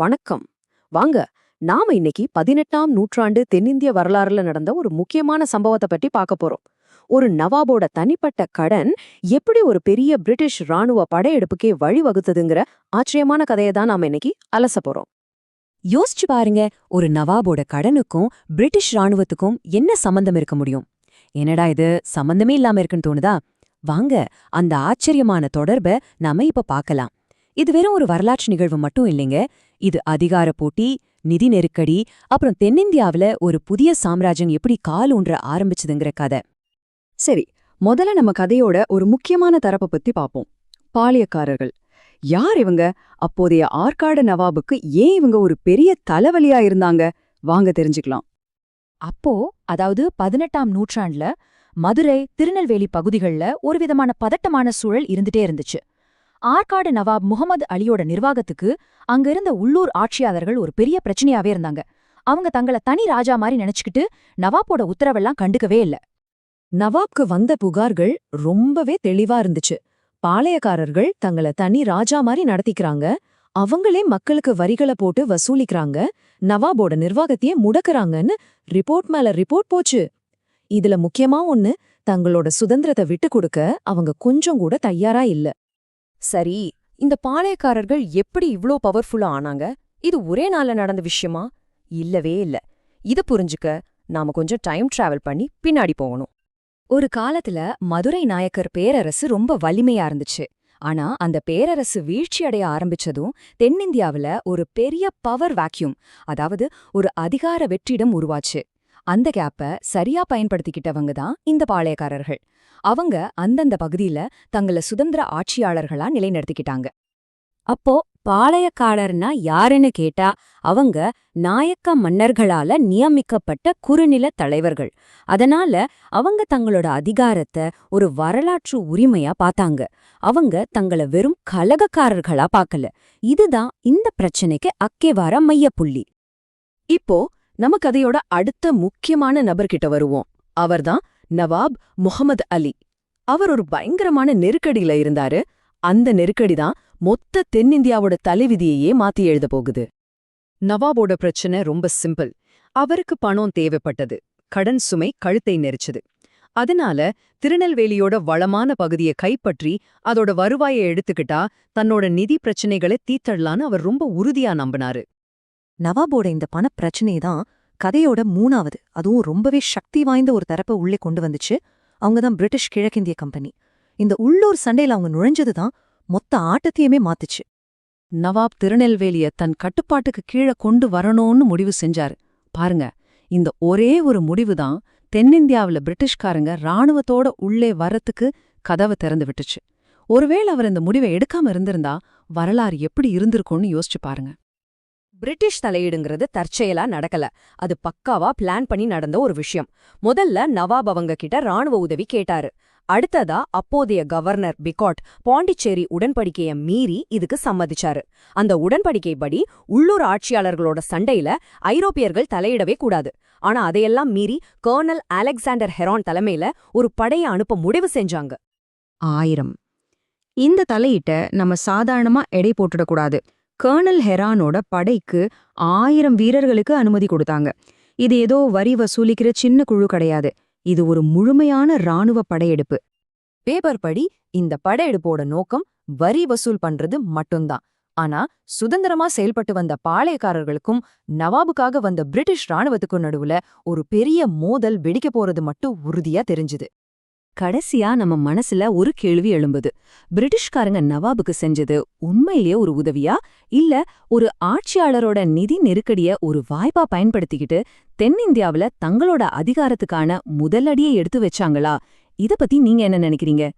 வணக்கம். வாங்க நாம இன்னைக்கு பதினெட்டாம் நூற்றாண்டு தென்னிந்திய வரலாறுல நடந்த ஒரு முக்கியமான சம்பவத்தை பற்றி பார்க்க போறோம். ஒரு நவாபோட தனிப்பட்ட கடன் எப்படி ஒரு பெரிய பிரிட்டிஷ் ராணுவ படையெடுப்புக்கே வழிவகுத்ததுங்கிற ஆச்சரியமான கதையை தான் நாம இன்னைக்கு அலச போறோம். யோசிச்சு பாருங்க ஒரு நவாபோட கடனுக்கும் பிரிட்டிஷ் ராணுவத்துக்கும் என்ன சம்பந்தம் இருக்க முடியும்? என்னடா இது சம்பந்தமே இல்லாம இருக்குன்னு தோணுதா? வாங்க அந்த ஆச்சரியமான தொடர்பை நாம இப்ப பார்க்கலாம். இது வெறும் ஒரு வரலாற்று நிகழ்வு மட்டும் இல்லைங்க. இது அதிகார போட்டி நிதி நெருக்கடி அப்புறம் தென்னிந்தியாவுல ஒரு புதிய சாம்ராஜ்யம் எப்படி கால் ஊன்ற ஆரம்பிச்சதுங்கிற கதை. சரி முதல்ல நம்ம கதையோட ஒரு முக்கியமான தரப்பை பத்தி பார்ப்போம் பாளையக்காரர்கள். யார் இவங்க? அப்போதைய ஆற்காடு நவாபுக்கு ஏன் இவங்க ஒரு பெரிய தலைவலியா இருந்தாங்க? வாங்க தெரிஞ்சுக்கலாம். அப்போ அதாவது பதினெட்டாம் நூற்றாண்டுல மதுரை திருநெல்வேலி பகுதிகள்ல ஒரு விதமான பதட்டமான சூழல் இருந்துட்டே இருந்துச்சு. ஆற்காடு நவாப் முகமது அலியோட நிர்வாகத்துக்கு அங்க இருந்த உள்ளூர் ஆட்சியாளர்கள் ஒரு பெரிய பிரச்சனையாவே இருந்தாங்க. அவங்க தங்கள தனி ராஜா மாதிரி நினைச்சுக்கிட்டு நவாப்போட உத்தரவெல்லாம் கண்டுக்கவே இல்ல. நவாப்க்கு வந்த புகார்கள் ரொம்பவே தெளிவா இருந்துச்சு. பாளையக்காரர்கள் தங்கள தனி ராஜா மாதிரி நடத்திக்கிறாங்க. அவங்களே மக்களுக்கு வரிகளை போட்டு வசூலிக்கிறாங்க. நவாபோட நிர்வாகத்தையே முடக்குறாங்கன்னு ரிப்போர்ட் மேல ரிப்போர்ட் போச்சு. இதுல முக்கியமா ஒன்னு தங்களோட சுதந்திரத்தை விட்டு கொடுக்க அவங்க கொஞ்சம் கூட தயாரா இல்ல. சரி இந்த பாளையக்காரர்கள் எப்படி இவ்ளோ பவர்ஃபுல்லா ஆனாங்க? இது ஒரே நாள்ல நடந்த விஷயமா? இல்லவே இல்ல. இத புரிஞ்சுக்க நாம கொஞ்சம் டைம் டிராவல் பண்ணி பின்னாடி போகணும். ஒரு காலத்துல மதுரை நாயக்கர் பேரரசு ரொம்ப வலிமையா இருந்துச்சு. ஆனா அந்த பேரரசு வீழ்ச்சியடைய ஆரம்பிச்சதும் தென்னிந்தியாவுல ஒரு பெரிய பவர் வாக்யூம் அதாவது ஒரு அதிகார வெற்றிடம் உருவாச்சு. அந்த கேப்ப சரியா பயன்படுத்திக்கிட்டவங்க தான் இந்த பாளையக்காரர்கள். அவங்க அந்தந்த பகுதியில தங்கள சுதந்திர ஆட்சியாளர்களா நிலைநிறுத்திக்கிட்டாங்க. அப்போ பாளையக்காரர்னா யாருன்னு கேட்டா அவங்க நாயக்க மன்னர்களால நியமிக்கப்பட்ட குறுநில தலைவர்கள். அதனால அவங்க தங்களோட அதிகாரத்தை ஒரு வரலாற்று உரிமையா பார்த்தாங்க. அவங்க தங்கள வெறும் கலகக்காரர்களா பார்க்கல. இதுதான் இந்த பிரச்சனைக்கு அக்கேவார மையப்புள்ளி. இப்போ நம்ம கதையோட அடுத்த முக்கியமான நபர்கிட்ட வருவோம். அவர்தான் நவாப் முகமது அலி. அவர் ஒரு பயங்கரமான நெருக்கடியில இருந்தாரு. அந்த நெருக்கடி தான் மொத்த தென்னிந்தியாவோட தலைவிதியையே மாத்தி எழுத போகுது. நவாபோட பிரச்சனை ரொம்ப சிம்பிள். அவருக்கு பணம் தேவைப்பட்டது. கடன் சுமை கழுத்தை நெரிச்சது. அதனால திருநெல்வேலியோட வளமான பகுதியை கைப்பற்றி அதோட வருவாயை எடுத்துக்கிட்டா தன்னோட நிதி பிரச்சனைகளை தீத்தடலான்னு அவர் ரொம்ப உறுதியா நம்பினாரு. நவாபோட இந்த பணப் பிரச்சனையை தான் கதையோட மூணாவது அதுவும் ரொம்பவே சக்தி வாய்ந்த ஒரு தரப்பை உள்ளே கொண்டு வந்துச்சு. அவங்க தான் பிரிட்டிஷ் கிழக்கிந்திய கம்பெனி. இந்த உள்ளூர் சண்டையில் அவங்க நுழைஞ்சது தான் மொத்த ஆட்டத்தையுமே மாத்துச்சு. நவாப் திருநெல்வேலிய தன் கட்டுப்பாட்டுக்கு கீழே கொண்டு வரணும்னு முடிவு செஞ்சாரு. பாருங்க இந்த ஒரே ஒரு முடிவுதான் தென்னிந்தியாவுல பிரிட்டிஷ்காரங்க ராணுவத்தோட உள்ளே வரத்துக்கு கதவை திறந்து விட்டுச்சு. ஒருவேளை அவர் இந்த முடிவை எடுக்காம இருந்திருந்தா வரலாறு எப்படி இருந்திருக்கும்னு யோசிச்சு பாருங்க. பிரிட்டிஷ் தலையீடுங்கிறது தற்செயலா நடக்கல. அது பக்காவா பிளான் பண்ணி நடந்த ஒரு விஷயம். முதல்ல நவாப் அவங்க கிட்ட ராணுவ உதவி கேட்டாரு. அடுத்ததா அப்போதைய கவர்னர் பிகாட் பாண்டிச்சேரி உடன்படிக்கைய மீறி இதுக்கு சம்மதிச்சாரு. அந்த உடன்படிக்கைப்படி உள்ளூர் ஆட்சியாளர்களோட சண்டையில ஐரோப்பியர்கள் தலையிடவே கூடாது. ஆனா அதையெல்லாம் மீறி கர்னல் அலெக்சாண்டர் ஹெரான் தலைமையில ஒரு படைய அனுப்ப முடிவு செஞ்சாங்க. ஆயிரம். இந்த தலையிட்ட நம்ம சாதாரணமா எடை போட்டுடக்கூடாது. கர்னல் ஹெரானோட படைக்கு ஆயிரம் வீரர்களுக்கு அனுமதி கொடுத்தாங்க. இது ஏதோ வரி வசூலிக்கிற சின்ன குழு கிடையாது. இது ஒரு முழுமையான ராணுவ படையெடுப்பு. பேப்பர் படி இந்த படையெடுப்போட நோக்கம் வரி வசூல் பண்றது மட்டும்தான். ஆனா சுதந்திரமா செயல்பட்டு வந்த பாளையக்காரர்களுக்கும் நவாபுக்காக வந்த பிரிட்டிஷ் ராணுவத்துக்கும் நடுவுல ஒரு பெரிய மோதல் வெடிக்க போறது மட்டும் உறுதியா தெரிஞ்சுது. கடைசியா நம்ம மனசுல ஒரு கேள்வி எழும்புது. பிரிட்டிஷ்காரங்க நவாபுக்கு செஞ்சது உண்மையிலேயே ஒரு உதவியா? இல்ல ஒரு ஆட்சியாளரோட நிதி நெருக்கடிய ஒரு வாய்ப்பா பயன்படுத்திக்கிட்டு தென்னிந்தியாவில தங்களோட அதிகாரத்துக்கான முதலடியை எடுத்து வச்சாங்களா? இத பத்தி நீங்க என்ன நினைக்கிறீங்க?